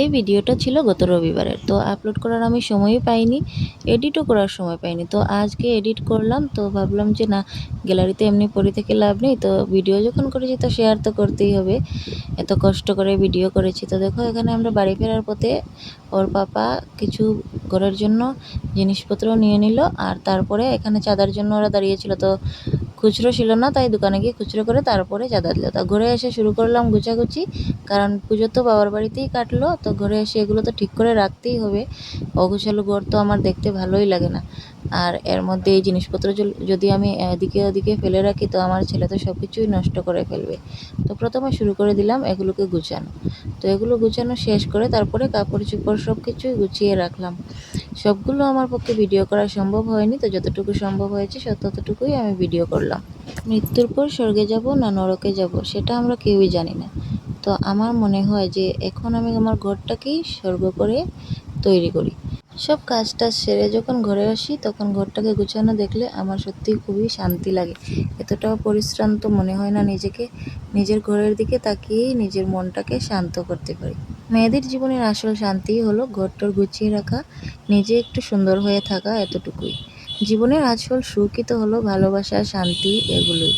এই ভিডিওটা ছিল গত রবিবারের। তো আপলোড করার আমি সময়ই পাইনি এডিটও করার সময় পাইনি। তো আজকে এডিট করলাম, তো ভাবলাম যে না গ্যালারিতে এমনি পড়ে থেকে লাভ নেই। তো ভিডিও যখন করেছি তো শেয়ার তো করতেই হবে। এত কষ্ট করে ভিডিও করেছি। তো দেখো, এখানে আমরা বাড়ি ফেরার পথে ওর পাপা কিছু ঘরের জন্য জিনিসপত্র নিয়ে নিল, আর তারপরে এখানে চাঁদার জন্য ওরা দাঁড়িয়েছিল তো খুচরো ছিল না, তাই দোকানে গিয়ে খুচরো করে তারপরে চাঁদা দিল। তা ঘরে এসে শুরু করলাম গুছাগুছি, কারণ পুজো তো বাবার বাড়িতেই কাটলো, তো ঘরে এসে এগুলো তো ঠিক করে রাখতেই হবে। অগুছালো ঘর তো আমার দেখতে ভালোই লাগে না। আর এর মধ্যে এই জিনিসপত্র যদি আমি এদিকে ওদিকে ফেলে রাখি, তো আমার ছেলে তো সব কিছুই নষ্ট করে ফেলবে। তো প্রথমে শুরু করে দিলাম এগুলোকে গুছানো। তো এগুলো গুছানো শেষ করে তারপরে কাপড় চোপড় সব কিছুই গুছিয়ে রাখলাম। সবগুলো আমার পক্ষে ভিডিও করা সম্ভব হয়নি, তো যতটুকু সম্ভব হয়েছে ততটুকুই আমি ভিডিও করলাম। মৃত্যুর পর স্বর্গে যাব না নরকে যাব, সেটা আমরা কেউই জানি না। তো আমার মনে হয় যে এখন আমি আমার ঘরটাকেই স্বর্গ করে তৈরি করি। সব কাজ টাজ সেরে যখন ঘরে আসি, তখন ঘরটাকে গুছানো দেখলে আমার সত্যি খুবই শান্তি লাগে। এতটাও পরিশ্রান্ত মনে হয় না নিজেকে। নিজের ঘরের দিকে তাকিয়েই নিজের মনটাকে শান্ত করতে পারি। মেয়েদের জীবনের আসল শান্তিই হলো ঘরটর গুছিয়ে রাখা, নিজে একটু সুন্দর হয়ে থাকা এতটুকুই। জীবনের আসল সুখই তো হলো ভালোবাসা, শান্তি এগুলোই।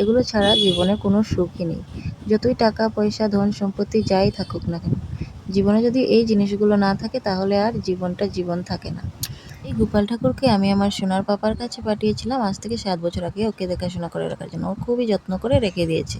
এগুলো ছাড়া জীবনে কোনো সুখই নেই। যতই টাকা, পয়সা, ধন, সম্পত্তি যাই থাকুক না কেন, জীবনে যদি এই জিনিসগুলো না থাকে তাহলে আর জীবনটা জীবন থাকে না। এই গোপাল ঠাকুরকে আমি আমার সোনার পাপার কাছে পাঠিয়েছিলাম, আজ থেকে সাত বছর আগে ওকে দেখাশোনা করে রাখার জন্য। ও খুবই যত্ন করে রেখে দিয়েছে।